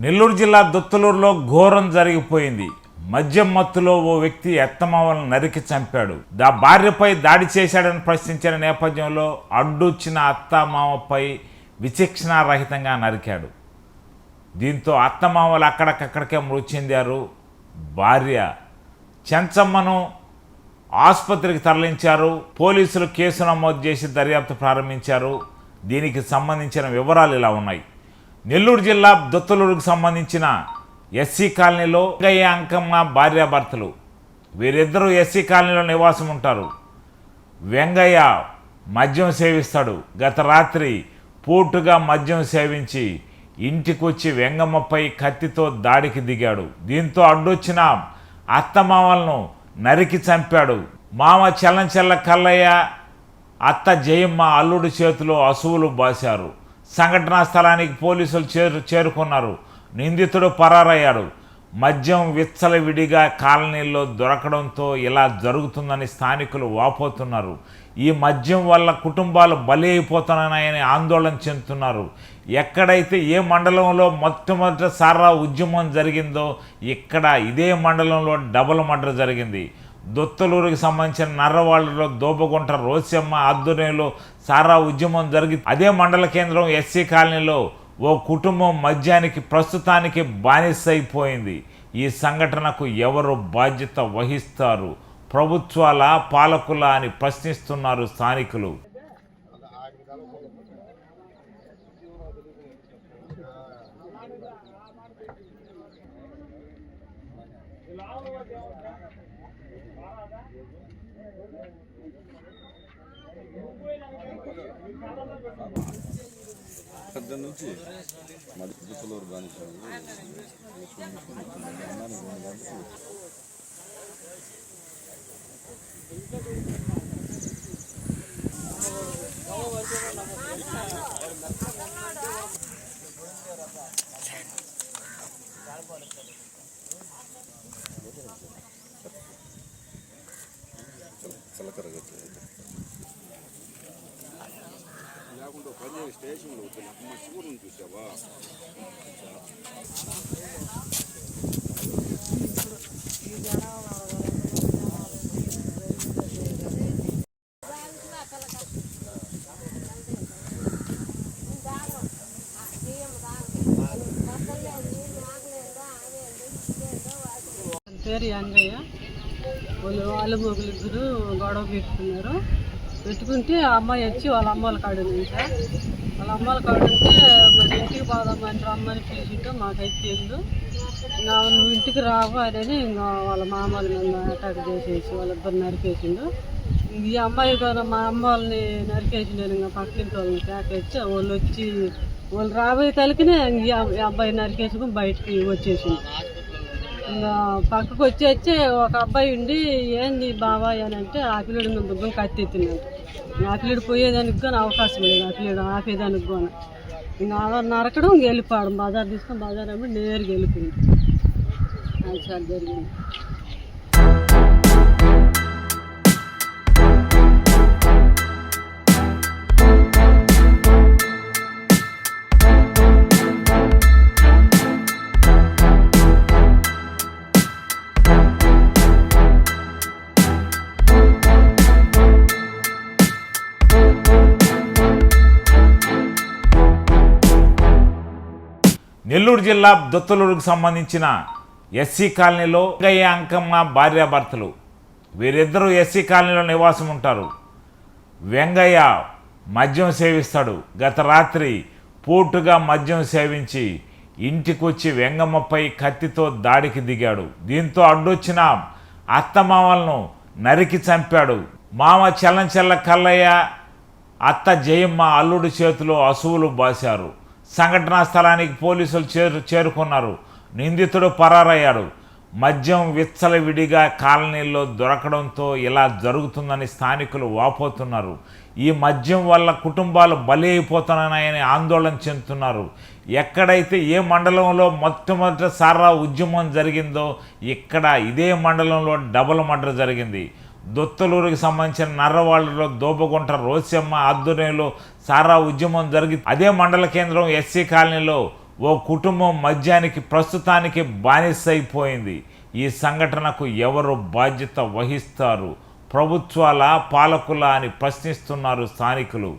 నెల్లూరు జిల్లా దుత్తలూరులో ఘోరం జరిగిపోయింది. మద్యం మత్తులో ఓ వ్యక్తి ఎత్తమావలను నరికి చంపాడు. దా భార్యపై దాడి చేశాడని ప్రశ్నించిన నేపథ్యంలో అడ్డొచ్చిన అత్తమామపై విచక్షణారహితంగా నరికాడు. దీంతో అత్తమామలు అక్కడికక్కడికే మృతి చెందారు. భార్య చెంచమ్మను ఆసుపత్రికి తరలించారు. పోలీసులు కేసు నమోదు చేసి దర్యాప్తు ప్రారంభించారు. దీనికి సంబంధించిన వివరాలు ఇలా ఉన్నాయి. నెల్లూరు జిల్లా దొత్తలూరుకు సంబంధించిన ఎస్సీ కాలనీలో వెంకయ్య అంకమ్మ భార్యాభర్తలు. వీరిద్దరూ ఎస్సీ కాలనీలో నివాసం ఉంటారు. వెంగయ్య మద్యం సేవిస్తాడు. గత రాత్రి పూర్తిగా మద్యం సేవించి ఇంటికొచ్చి వెంగమ్మపై కత్తితో దాడికి దిగాడు. దీంతో అడ్డొచ్చిన అత్తమామలను నరికి చంపాడు. మామ చెల్లంచెల్ల కల్లయ్య అత్త జయమ్మ అల్లుడి చేతిలో అసువులు బాశారు. సంఘటనా స్థలానికి పోలీసులు చేరు చేరుకున్నారు. నిందితుడు పరారయ్యాడు. మద్యం విచ్చలవిడిగా కాలనీల్లో దొరకడంతో ఇలా జరుగుతుందని స్థానికులు వాపోతున్నారు. ఈ మద్యం వల్ల కుటుంబాలు బలి అయిపోతున్నాయని ఆందోళన చెందుతున్నారు. ఎక్కడైతే ఏ మండలంలో మొట్టమొదటి సారా ఉద్యమం జరిగిందో ఇక్కడ ఇదే మండలంలో డబుల్ మర్డర్ జరిగింది. దొత్తలూరుకి సంబంధించిన నర్రవాళ్ళలో దోబగుంట రోసమ్మ ఆధ్వర్యంలో సారా ఉద్యమం జరిగి అదే మండల కేంద్రం ఎస్సీ కాలనీలో ఓ కుటుంబం మద్యానికి ప్రస్తుతానికి బానిసైపోయింది. ఈ సంఘటనకు ఎవరు బాధ్యత వహిస్తారు? ప్రభుత్వాల పాలకుల అని ప్రశ్నిస్తున్నారు స్థానికులు. పెద్ద నుంచి మరి దిక్కులూరు కానీ చిలకరగట్టు లేకుంటే పని స్టేషన్లో వచ్చిన మా శివుడిని చూసావా? నా పేరు యంగయ్య. వాళ్ళు వాళ్ళు మొగులు ఇద్దరు గొడవ పెట్టుకున్నారు. పెట్టుకుంటే ఆ అమ్మాయి వచ్చి వాళ్ళ అమ్మాల కాడ ఉంది సార్ వాళ్ళ అమ్మాల కాడ ఉంటే మరి ఇంటికి పోదామని రమ్మని పిలిచింటూ మాకైతే తెలియదు ఇంకా నువ్వు ఇంటికి రావు అని ఇంకా వాళ్ళ మామల అటాక్ చేసేసి వాళ్ళిద్దరు నరికేసిండు. ఈ అమ్మాయి కూడా మా అమ్మ వాళ్ళని నరికేసిండు ఇంకా పక్కింటి వాళ్ళని కేకేసి వాళ్ళు వచ్చి వాళ్ళు రాబోయే తలకినే ఈ అబ్బాయి నరికేసుకుని బయటికి వచ్చేసిండు. పక్కకు వచ్చి వచ్చి ఒక అబ్బాయి ఉండి ఏంది బాబాయ్ అని అంటే ఆ పిల్లడు మేము దుగ్గం కత్తెత్తినాడు ఆ పిల్లడు పోయేదానికి కానీ అవకాశం లేదు ఆ పిల్లడు ఆపేదానికి కూడా ఇంకా అలా నరకడం ఇంక వెళ్ళిపోవడం. బజార్ తీసుకొని బజార్ అమ్మి నేరుగా వెళ్ళిపోయింది. అది సార్ జరిగింది. నెల్లూరు జిల్లా దొత్తలూరుకు సంబంధించిన ఎస్సీ కాలనీలో వెంకయ్య అంకమ్మ భార్యాభర్తలు. వీరిద్దరూ ఎస్సీ కాలనీలో నివాసం ఉంటారు. వెంగయ్య మద్యం సేవిస్తాడు. గత రాత్రి పూటుగా మద్యం సేవించి ఇంటికొచ్చి వెంగమ్మపై కత్తితో దాడికి దిగాడు. దీంతో అడ్డొచ్చిన అత్తమామలను నరికి చంపాడు. మామ చెల్లంచెల్ల కల్లయ్య అత్త జయమ్మ అల్లుడి చేతిలో అసువులు బాశారు. సంఘటనా స్థలానికి పోలీసులు చేరు చేరుకున్నారు. నిందితుడు పరారయ్యాడు. మద్యం విచ్చలవిడిగా కాలనీల్లో దొరకడంతో ఇలా జరుగుతుందని స్థానికులు వాపోతున్నారు. ఈ మద్యం వల్ల కుటుంబాలు బలి అయిపోతున్నాయని ఆందోళన చెందుతున్నారు. ఎక్కడైతే ఏ మండలంలో మొట్టమొదటి సారా ఉద్యమం జరిగిందో ఇక్కడ ఇదే మండలంలో డబుల్ మర్డర్ జరిగింది. దొత్తలూరుకి సంబంధించిన నర్రవాళ్ళలో దోబగుంట రోసమ్మ ఆధ్వర్యంలో సారా ఉద్యమం జరిగి అదే మండల కేంద్రం ఎస్సీ కాలనీలో ఓ కుటుంబం మద్యానికి ప్రస్తుతానికి బానిసైపోయింది. ఈ సంఘటనకు ఎవరు బాధ్యత వహిస్తారు? ప్రభుత్వాల పాలకుల అని ప్రశ్నిస్తున్నారు స్థానికులు.